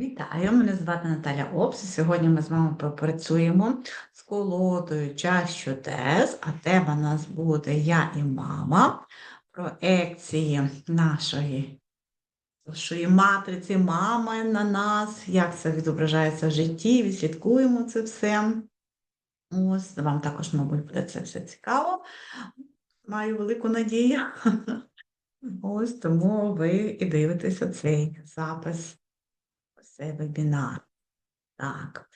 Вітаю, мене звати Наталя Опс. і Сьогодні ми з вами попрацюємо з колодою час чудес, а тема у нас буде Я і мама, проекції нашої, нашої матриці, мами на нас, як це відображається в житті, відслідкуємо це все. Ось, вам також, мабуть, буде це все цікаво. Маю велику надію. Ось тому ви і дивитеся цей запис цей вебінар. Так.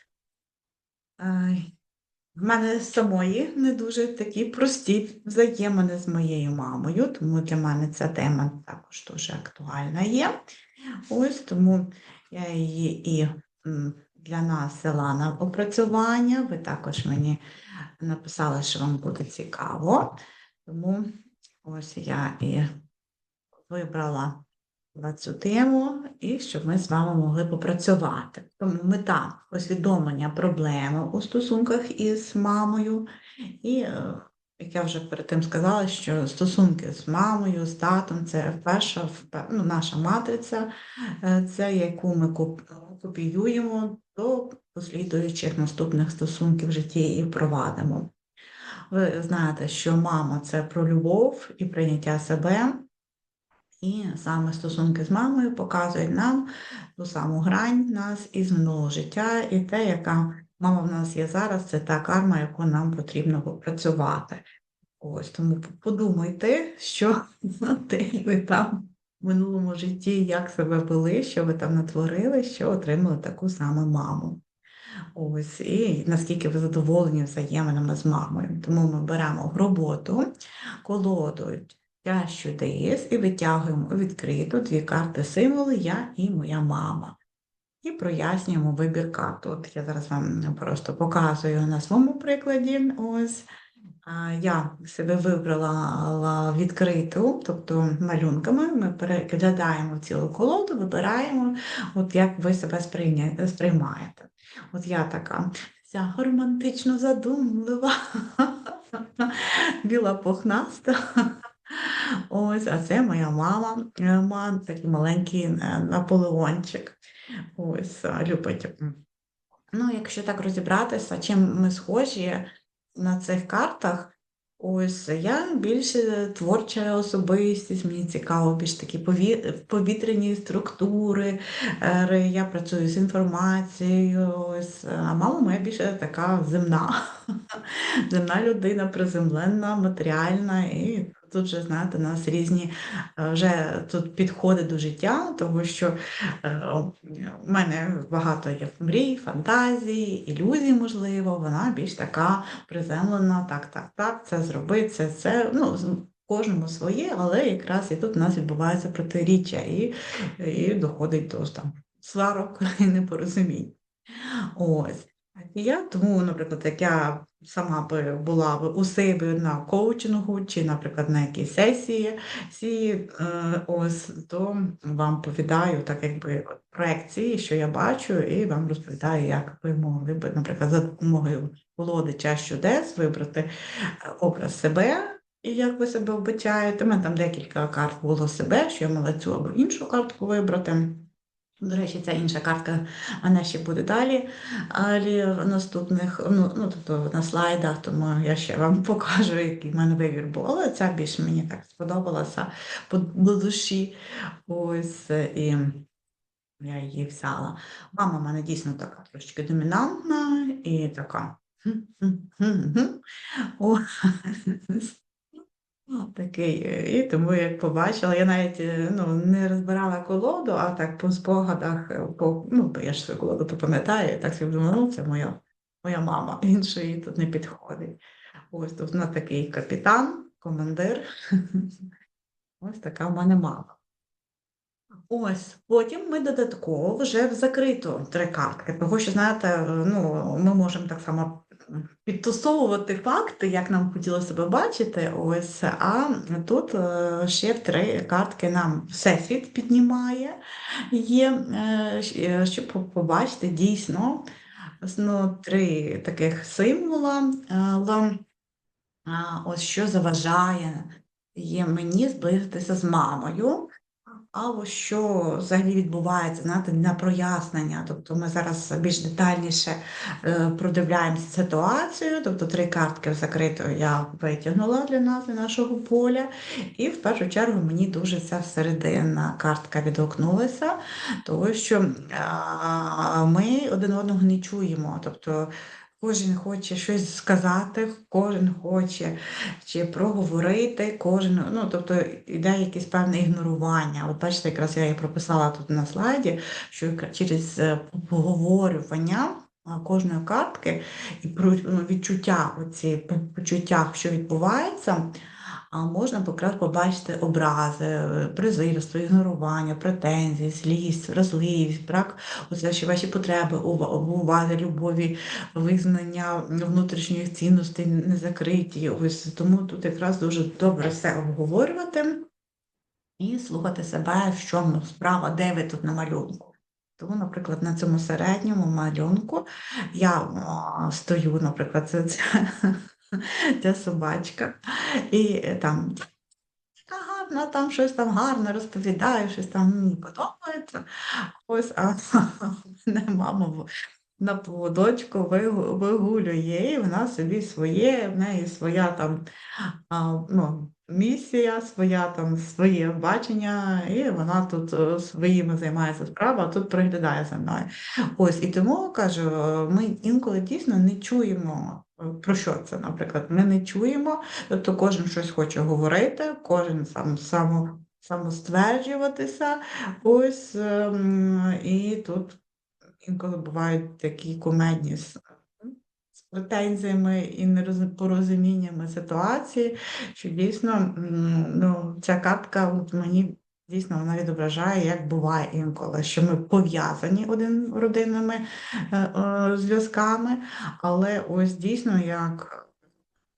В мене самої не дуже такі прості взаємини з моєю мамою, тому для мене ця тема також дуже актуальна є. Ось тому я її і для нас взяла на опрацювання. Ви також мені написали, що вам буде цікаво. Тому ось я і вибрала на цю тему, і щоб ми з вами могли попрацювати. Тому мета усвідомлення проблеми у стосунках із мамою, і, е, як я вже перед тим сказала, що стосунки з мамою, з татом це перша ну, наша матриця, е, це яку ми копіюємо до послідуючих наступних стосунків в житті і впровадимо. Ви знаєте, що мама це про любов і прийняття себе. І саме стосунки з мамою показують нам ту саму грань нас із минулого життя, і те, яка мама в нас є зараз, це та карма, яку нам потрібно попрацювати. Ось тому подумайте, що ви там в минулому житті, як себе вели, що ви там натворили, що отримали таку саму маму. Ось, і наскільки ви задоволені взаєминами з мамою. Тому ми беремо в роботу колоду чащу ДС і витягуємо у відкриту дві карти символи Я і моя мама. І прояснюємо вибір карт. От я зараз вам просто показую на своєму прикладі. Ось я себе вибрала відкриту, тобто малюнками. Ми переглядаємо цілу колоду, вибираємо, от як ви себе сприймаєте. От я така вся романтично задумлива, біла пухнаста. Ось, а це моя мама, е, мама такий маленький е, Наполеончик. Ось, е, любить. Ну, якщо так розібратися, чим ми схожі на цих картах, ось я більше творча особистість, мені цікаво, більш такі повітряні структури, я працюю з інформацією, ось, а мама моя більше така земна. Земна людина, приземленна, матеріальна, і тут вже, знаєте, у нас різні е, вже тут підходи до життя, тому що е, у мене багато є мрій, фантазій, ілюзій, можливо, вона більш така приземлена, так, так, так, це зроби, це, це. Ну, кожному своє, але якраз і тут у нас відбувається протиріччя і, і доходить до там, сварок і непорозумінь. Ось. Я тому, наприклад, як я сама би була б у себе на коучингу чи, наприклад, на якійсь сесії, сі, е, ось, то вам повідаю так, якби проекції, що я бачу, і вам розповідаю, як ви могли б, наприклад, за допомогою колоди чудес вибрати е, образ себе. І як ви себе вбачаєте, У мене там декілька карт було себе, що я мала цю або іншу картку вибрати. До речі, ця інша картка, вона ще буде далі, але в наступних, ну, ну тобто на слайдах, тому я ще вам покажу, який в мене вибір був. Але ця більш мені так сподобалася по до душі. Ось і я її взяла. Мама в мене дійсно така трошки домінантна і така. Такий, е, і тому як побачила, я навіть е, ну, не розбирала колоду, а так по спогадах, е, по, ну, я ж колоду пам'ятаю, так собі думала, ну це моя, моя мама, іншої тут не підходить. Ось тут вона такий капітан, командир. Ось така в мене мама. Ось, потім ми додатково вже в закриту три картки, тому що, знаєте, ну, ми можемо так само підтасовувати факти, як нам хотілося би бачити. Ось, а тут е, ще три картки нам всесвіт піднімає, є, е, е, щоб побачити дійсно ну, три таких символа. Ось що заважає мені зблизитися з мамою. Або що взагалі відбувається, знаєте, на прояснення. Тобто ми зараз більш детальніше е, продивляємося ситуацію. Тобто три картки закритої я витягнула для нас, для нашого поля. І в першу чергу мені дуже ця середина картка відгукнулася, тому що ми один одного не чуємо. Тобто Кожен хоче щось сказати, кожен хоче чи проговорити, кожен, ну тобто йде якесь певне ігнорування. От бачите, якраз я і прописала тут на слайді, що через обговорювання поговорювання кожної картки і про ну, відчуття, оці по- почуття, що відбувається, а можна побачити образи, презирство, ігнорування, претензії, злість, вразливість, брак оце ще ваші потреби, ува- уваги, любові, визнання внутрішніх цінностей не закриті. Ось тому тут якраз дуже добре все обговорювати і слухати себе, в чому справа, де ви тут на малюнку. Тому, наприклад, на цьому середньому малюнку я стою, наприклад, це ця собачка, і е, там така гарна, там щось там гарне розповідає, щось там подобається. Ось, а мене мама на поводочку вигулює, і вона собі своє, в неї своя там ну, місія, своя там своє бачення, і вона тут е, своїми займається справами, а тут приглядає за мною. Ось і тому кажу, ми інколи дійсно не чуємо. Е, Про що це, наприклад, ми не чуємо, тобто кожен щось хоче говорити, кожен сам само, самостверджуватися. Ось ем, і тут інколи бувають такі кумедні з, з претензіями і непорозуміннями ситуації, що дійсно ну, ця картка от мені дійсно вона відображає, як буває інколи, що ми пов'язані один родинними е, е, зв'язками, але ось дійсно як.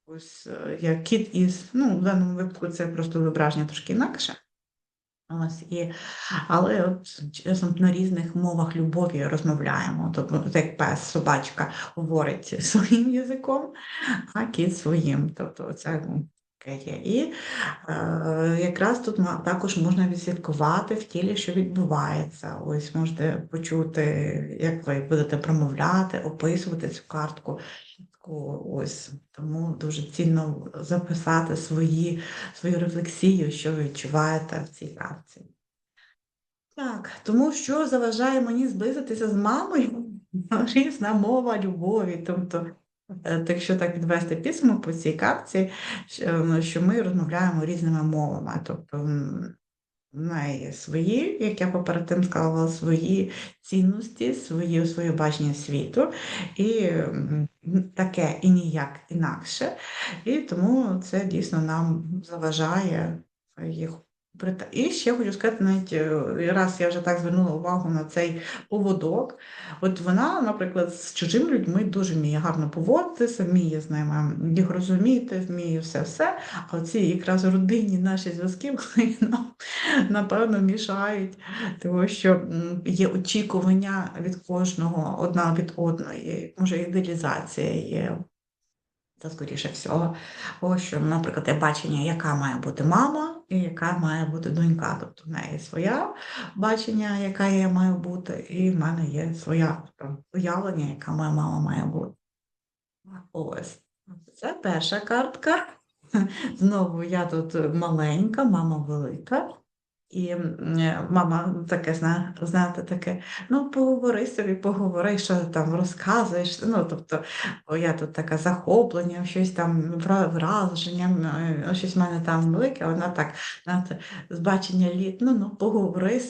Ось е, як кіт із, ну, в даному випадку це просто зображення трошки інакше. Ось, і, але от часом на різних мовах любові розмовляємо. Тобто, як пес, собачка говорить своїм язиком, а кіт своїм. Тобто це ну, є. І е, якраз тут також можна відслідкувати в тілі, що відбувається. Ось можете почути, як ви будете промовляти, описувати цю картку. Ось тому дуже цінно записати свої свою рефлексію, що ви відчуваєте в цій картці. Так, тому що заважає мені зблизитися з мамою різна мова любові. Тобто, е, якщо так підвести підсумок по цій картці, що ну, що ми розмовляємо різними мовами. Тобто, м, в неї свої, як я поперед тим сказала, свої цінності, свої, своє бачення світу, і таке і ніяк інакше. І тому це дійсно нам заважає їх. І ще хочу сказати, навіть е, раз я вже так звернула увагу на цей поводок. От вона, наприклад, з чужими людьми дуже вміє гарно поводитися, вміє з ними їх розуміти, вміє все-все. А оці якраз родинні наші зв'язки вони нам напевно мішають, тому що є очікування від кожного одна від одної, може ідеалізація є. Це скоріше всього, ось що, наприклад, є бачення, яка має бути мама і яка має бути донька. Тобто в неї своя бачення, яка я маю бути, і в мене є своя уявлення, яка моя мама має бути. Ось. Це перша картка. Знову я тут маленька, мама велика. І е, мама таке, зна- знаєте, таке, ну поговори собі, поговори, що там розказуєш. Ну, тобто, я тут така захоплення, щось там вра- враження, е, щось в мене там велике, вона так, знаєте, бачення літ, ну, ну, поговори.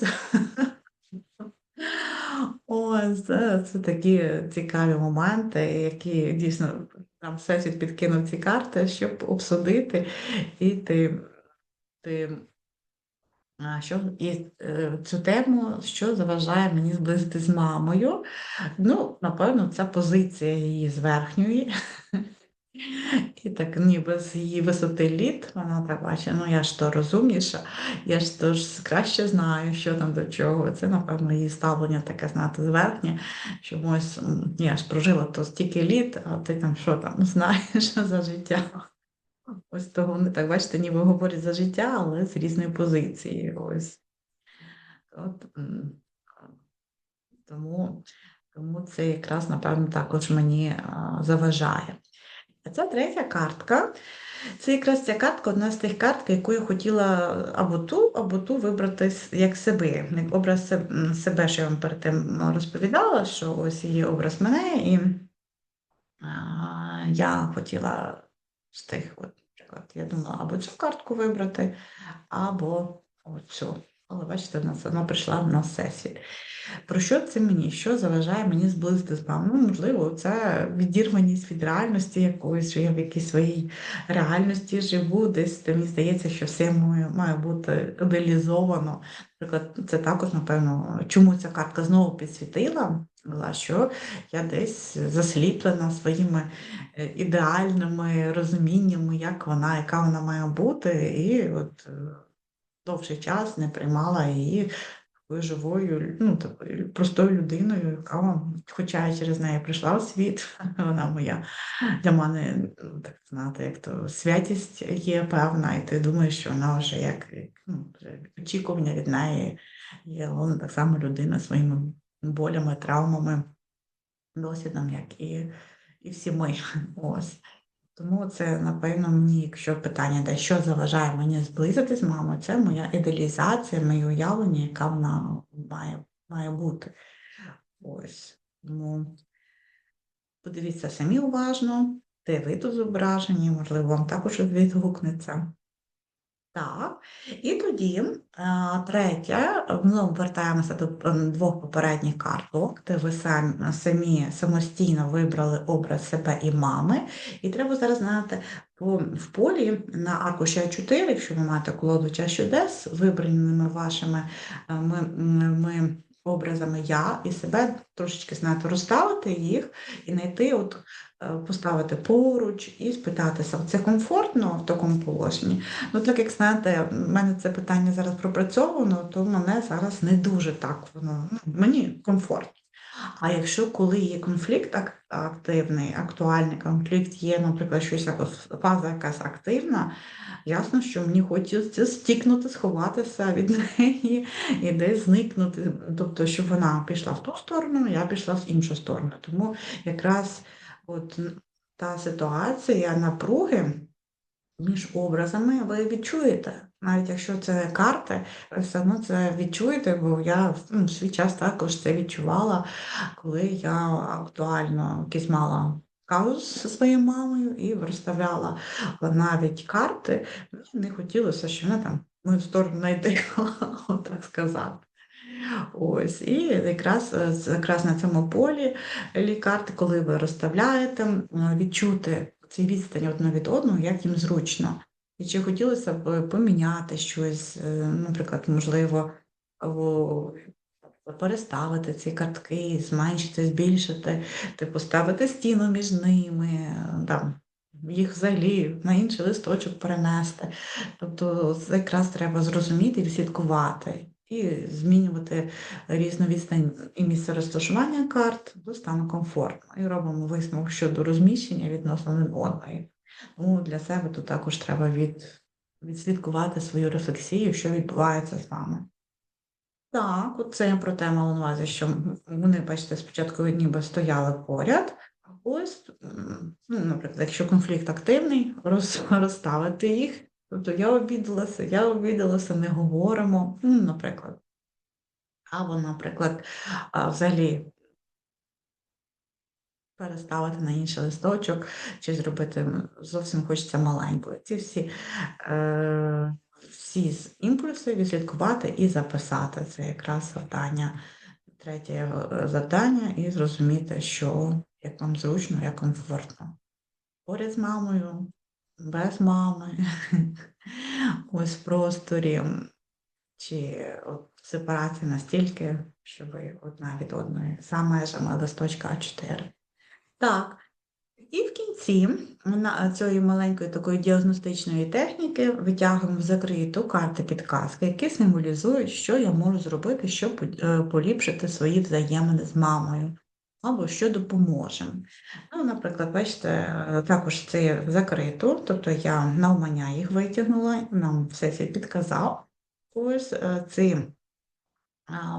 Ось, це, це такі цікаві моменти, які дійсно нам всесвіт підкинув ці карти, щоб обсудити, і ти, ти що і е, цю тему, що заважає мені зблизити з мамою. Ну, напевно, це позиція її зверхньої. І так ніби з її висоти літ, вона так бачить, ну я ж то розумніша, я ж то ж краще знаю, що там до чого. Це, напевно, її ставлення таке знати зверхнє, що ось я ж прожила то стільки літ, а ти там що там знаєш за життя. Ось того вони так бачите, ніби говорять за життя, але з різної позиції. Ось. От, тому, тому це якраз, напевно, також мені заважає. А ця третя картка. Це якраз ця картка, одна з тих карт, яку я хотіла або ту, або ту вибрати як себе, як образ себе, що я вам перед тим розповідала, що ось є образ мене, і я хотіла з тих, от, наприклад, я думала або цю картку вибрати, або оцю. Але бачите, вона все одно прийшла на сесію. Про що це мені? Що заважає мені зблизити з вами? Ну, можливо, це відірваність від реальності якоїсь, що я в якійсь своїй реальності живу, десь де мені здається, що все має, має бути ідеалізовано. Наприклад, це також, напевно, чому ця картка знову підсвітила, була, що я десь засліплена своїми е, ідеальними розуміннями, як вона, яка вона має бути, і от е, довший час не приймала її такою живою, ну, такою простою людиною, яка, хоча я через неї прийшла в світ, вона моя для мене, ну, так знаєте, як то святість є певна, і ти думаєш, що вона вже як ну, очікування від неї є, вона так само людина своїми болями, травмами, досвідом, як і, і всі ми. Ось. Тому це, напевно, мені, якщо питання, де що заважає мені зблизити з мамою, це моя ідеалізація, моє уявлення, яка вона має, має бути. Ось. Тому подивіться самі уважно, де ви тут зображені, можливо, вам також відгукнеться. Так, і тоді третє, знову вертаємося до двох попередніх карток, де ви самі, самі самостійно вибрали образ себе і мами. І треба зараз знати, в полі на аркуші А4, якщо ви маєте колоду час чудес, вибраними вашими е, ми, ми образами я і себе трошечки знаєте, розставити їх і знайти, от, е, поставити поруч і спитатися, це комфортно в такому положенні? Ну, так як знаєте, в мене це питання зараз пропрацьовано, то мене зараз не дуже так воно ну, мені комфортно. А якщо коли є конфлікт активний, актуальний конфлікт, є, наприклад, щось якось фаза якась активна, ясно, що мені хочеться стікнути, сховатися від неї і десь зникнути. Тобто, щоб вона пішла в ту сторону, я пішла в іншу сторону. Тому якраз от та ситуація напруги між образами ви відчуєте. Навіть якщо це карти, все одно це відчуєте, бо я ну, свій час також це відчувала, коли я актуально якийсь мала казус зі своєю мамою і розставляла навіть карти. Мені не хотілося, щоб вона там мою сторону знайде, так сказати. Ось, і якраз, е, якраз на цьому полі лі карти, коли ви розставляєте, відчути ці відстані одне від одного, як їм зручно. І чи хотілося б поміняти щось, е, наприклад, можливо, переставити ці картки, зменшити, збільшити, типу ставити стіну між ними, там, їх взагалі на інший листочок перенести. Тобто це якраз треба зрозуміти і відслідкувати, і змінювати різну відстань і місце розташування карт до стану комфортно. І робимо висновок щодо розміщення відносно одної. Тому для себе тут також треба від, відслідкувати свою рефлексію, що відбувається з вами. Так, от це я про те мала на увазі, що вони, бачите, спочатку ніби стояли поряд, а ось, ну, наприклад, якщо конфлікт активний, роз, розставити їх. Тобто я обідалася, я обідалася, не говоримо, ну, наприклад. Або, наприклад, взагалі переставити на інший листочок, чи зробити зовсім хочеться маленькою. Ці всі, е, всі з- імпульси відслідкувати і записати. Це якраз завдання, третє е, завдання, і зрозуміти, що як вам зручно, як комфортно. Поряд з мамою, без мами, ось в просторі, чи от сепарація настільки, що ви одна від одної за межами листочка А4. Так. І в кінці цієї маленької такої діагностичної техніки витягуємо в закриту карти підказки, які символізують, що я можу зробити, щоб е, поліпшити свої взаємини з мамою, або що допоможе. Ну, наприклад, бачите, е, також це закрито, тобто я навмання їх витягнула, нам все це підказав. Ось е, ці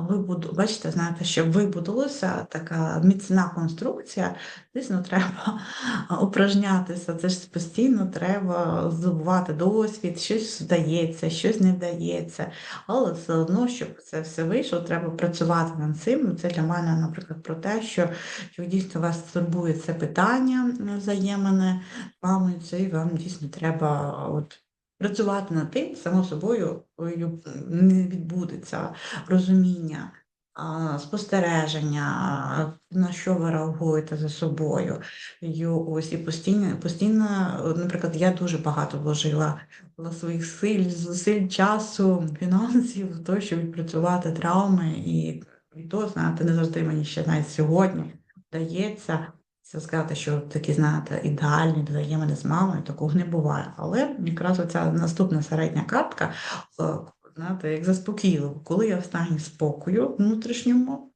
вибуду бачите, знаєте, щоб вибудувалася така міцна конструкція, звісно, треба упражнятися. Це ж постійно треба здобувати досвід, щось вдається, щось не вдається. Але все одно, щоб це все вийшло, треба працювати над цим. Це для мене, наприклад, про те, що, що дійсно вас турбує це питання взаємини з мамою, це і вам дійсно треба от. Працювати над тим, само собою не відбудеться розуміння, спостереження, на що ви реагуєте за собою. І ось і постійно, постійно, наприклад, я дуже багато вложила своїх сил, зусиль, часу, фінансів те, щоб відпрацювати травми, і, і то, знаєте, не завжди мені ще навіть сьогодні вдається. Це сказати, що такі, знаєте, ідеальні взаємини з мамою, такого не буває. Але якраз оця наступна середня картка, е, знаєте, як заспокійливо, коли я в стані спокою внутрішньому,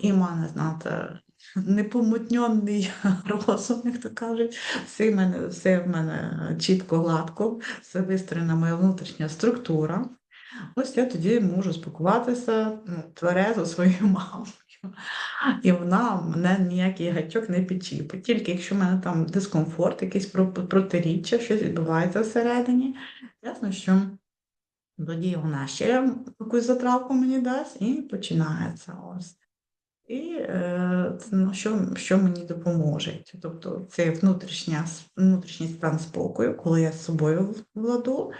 і мене, знаєте, непомутньонний розум, як то кажуть, все в мене, все в мене чітко, гладко, все вистроєна моя внутрішня структура. Ось я тоді можу спілкуватися тверезо своєю мамою. І вона мене ніякий гачок не підчіпить. Тільки якщо в мене там дискомфорт, якийсь протиріччя, щось відбувається всередині, ясно, що тоді вона ще якусь затравку мені дасть і починається ось. І е, ну, що що мені допоможе? Тобто це внутрішня, внутрішній стан спокою, коли я з собою владу,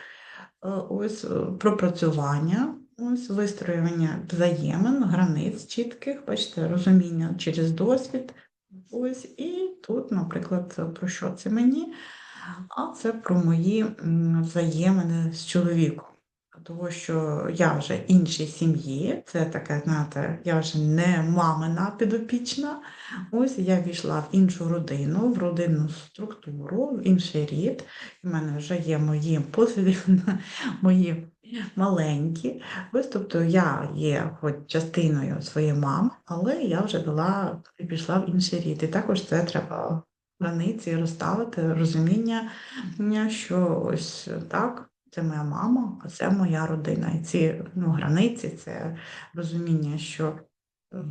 е, ось е, пропрацювання, ось вистроювання взаємин, границь чітких, бачите, розуміння через досвід. Ось, І тут, наприклад, про що це мені? А це про мої взаємини з чоловіком. Тому що я вже іншій сім'ї, це таке, знаєте, я вже не мамина підопічна. Ось я війшла в іншу родину, в родинну структуру, в інший рід. У мене вже є мої послідовно, мої маленькі. Тобто я є хоч частиною своєї мами, але я вже дала і пішла в інший рід. І також це треба границі розставити розуміння, що ось так це моя мама, а це моя родина. І ці ну, границі, це розуміння, що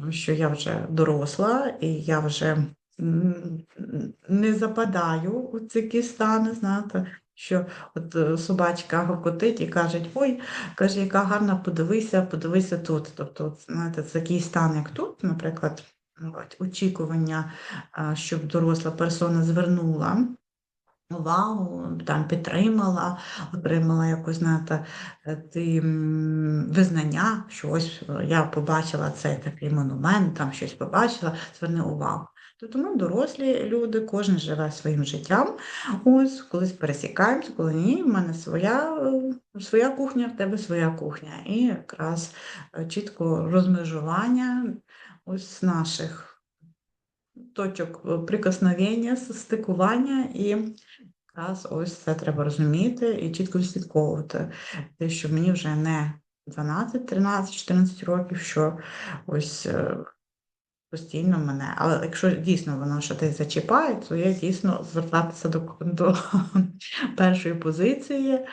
що я вже доросла, і я вже не западаю у ці стани, знаєте, що от е, собачка гокотить і каже, ой, каже, яка гарна, подивися, подивися тут. Тобто, знаєте, це такий стан, як тут, наприклад, очікування, щоб доросла персона звернула увагу, там підтримала, отримала якось знаєте, ти, визнання, що ось е, я побачила цей такий монумент, там щось побачила, зверни увагу. Ми дорослі люди, кожен живе своїм життям. Ось колись пересікаємося, коли ні, в мене своя е, своя кухня, в тебе своя кухня. І якраз е, чітко розмежування ось наших точок прикосновення, стикування і Якраз ось це треба розуміти і чітко відслідковувати. Те, що мені вже не 12, 13, 14 років, що ось е, постійно мене. Але якщо дійсно воно що десь зачіпає, то я дійсно звертатися до до першої позиції,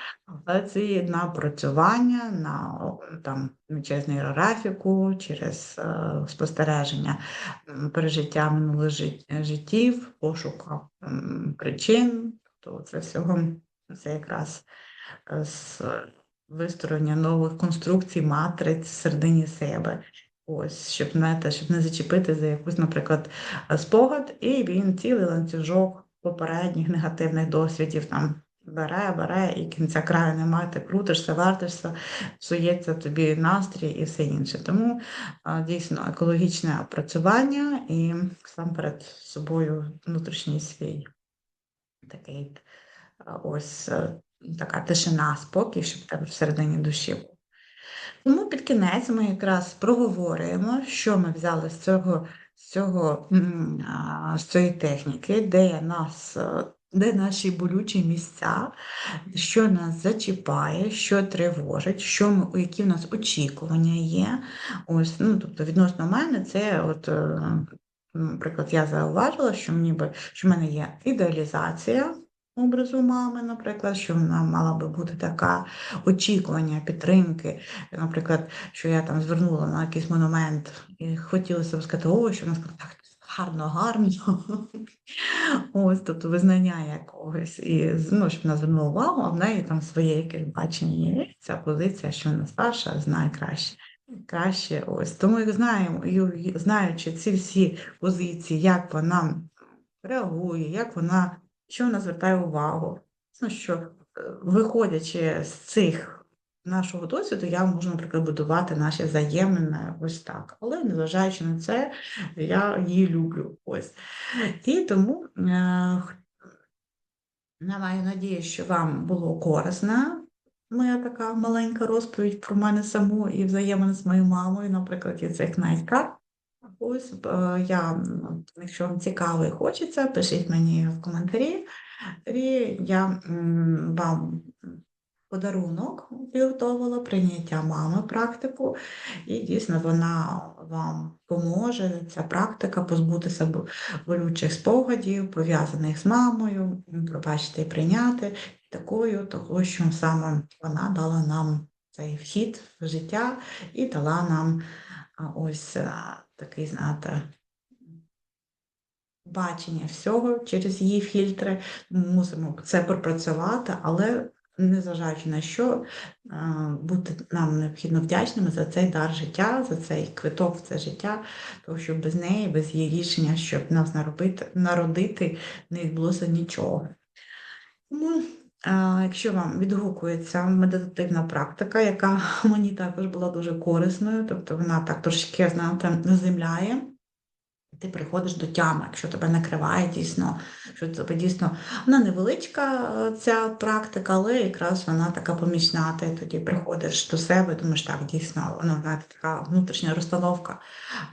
але це на працювання, на там через нейрографіку, через е, спостереження пережиття минулих життів, пошуку причин то це всього це якраз е, з вистроєння нових конструкцій, матриць всередині себе. Ось, щоб знаєте, щоб не зачепити за якусь, наприклад, спогад, і він цілий ланцюжок попередніх негативних досвідів там бере, бере, і кінця краю немає, ти крутишся, вертишся, псується тобі настрій і все інше. Тому дійсно екологічне опрацювання і сам перед собою внутрішній свій такий ось е, така тишина, спокій, щоб тебе всередині душі. Тому під кінець ми якраз проговорюємо, що ми взяли з цього, з цього, з цієї техніки, де нас. Е, де наші болючі місця, що нас зачіпає, що тривожить, що ми, які в нас очікування є. Ось, ну, Тобто, відносно мене, це от Наприклад, я зауважила, що мені що в мене є ідеалізація, образу мами, наприклад, що вона мала би бути така очікування, підтримки. Наприклад, що я там звернула на якийсь монумент і хотілося б сказати, о, що вона сказала, так гарно, гарно. Ось, тобто визнання якогось. І ну, щоб вона звернула увагу, а в неї там своє якесь бачення є. Ця позиція, що вона старша, знає краще. Краще ось. Тому як знаємо, знаючи ці всі позиції, як вона реагує, як вона, що вона звертає увагу. Ну, що, е, виходячи з цих нашого досвіду, я можу, наприклад, будувати наші взаємини ось так. Але незважаючи на це, я її люблю. Ось. І тому е, я маю надію, що вам було корисна моя така маленька розповідь про мене саму і взаємини з моєю мамою, наприклад, і цих найкарт. Ось е, я, якщо вам цікаво і хочеться, пишіть мені в коментарі. І я вам подарунок підготовила, прийняття мами практику, і дійсно вона вам поможе, ця практика, позбутися болючих спогадів, пов'язаних з мамою, пробачити і прийняти такою, того, що саме вона дала нам цей вхід в життя і дала нам а, ось а, такий, знаєте, бачення всього через її фільтри. Ми мусимо це пропрацювати, але незважаючи на що, а, бути нам необхідно вдячними за цей дар життя, за цей квиток в це життя, тому що без неї, без її рішення, щоб нас наробити, народити, не відбулося нічого. Тому, якщо вам відгукується медитативна практика, яка мені також була дуже корисною, тобто вона так трошки, знаєте, заземляє, ти приходиш до тями, якщо тебе накриває дійсно, що тебе дійсно вона невеличка е, ця практика, але якраз вона така помічна. Ти тоді приходиш до себе, думаєш, так дійсно ну, знаєте, така внутрішня розстановка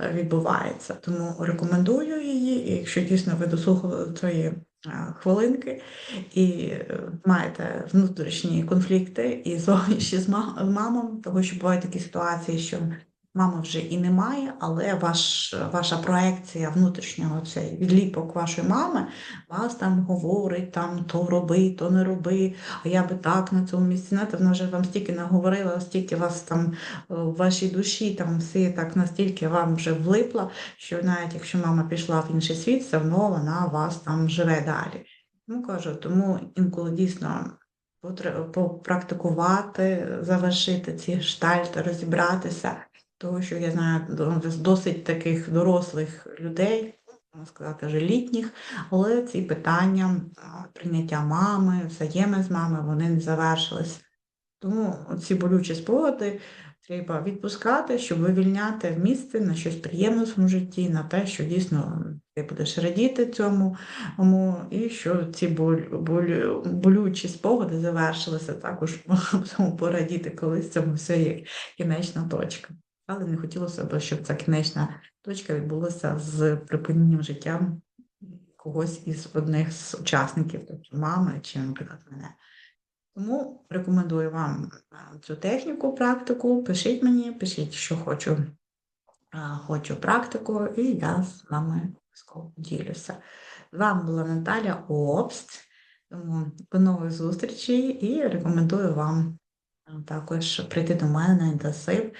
е, відбувається. Тому рекомендую її, і якщо дійсно ви дослухали цієї хвилинки і е, маєте внутрішні конфлікти і зовнішні з ма- мамою, тому що бувають такі ситуації, що мами вже і немає, але ваш, ваша проекція внутрішнього цей відліпок вашої мами вас там говорить, там то роби, то не роби, а я би так на цьому місці. Знаєте, вона вже вам стільки наговорила, стільки вас там е, в вашій душі, там все так настільки вам вже влипла, що навіть якщо мама пішла в інший світ, все одно вона вас там живе далі. Ну кажу, тому інколи дійсно попрактикувати, завершити ці штальти, розібратися. Тому що я знаю до- досить таких дорослих людей, можна сказати, вже літніх, але ці питання прийняття мами, взаємин з мамою, вони не завершились. Тому ці болючі спогади треба відпускати, щоб вивільняти місце на щось приємне в своєму житті, на те, що дійсно ти будеш радіти цьому, і що ці болючі спогади завершилися також порадіти, коли з цьому все є кінечна точка. Але не хотілося б, щоб ця кінечна точка відбулася з припиненням життя когось із одних з учасників, тобто мами чи, наприклад, мене. Тому рекомендую вам цю техніку, практику. Пишіть мені, пишіть, що хочу, хочу практику, і я з вами обов'язково ділюся. З вами була Наталя Обст. Тому до нових зустрічей і рекомендую вам також прийти до мене на інтенсив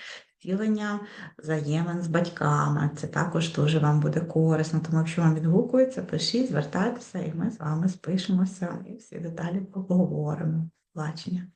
втілення взаємин з батьками. Це також дуже вам буде корисно. Тому якщо вам відгукується, пишіть, звертайтеся, і ми з вами спишемося і всі деталі поговоримо. Бачення.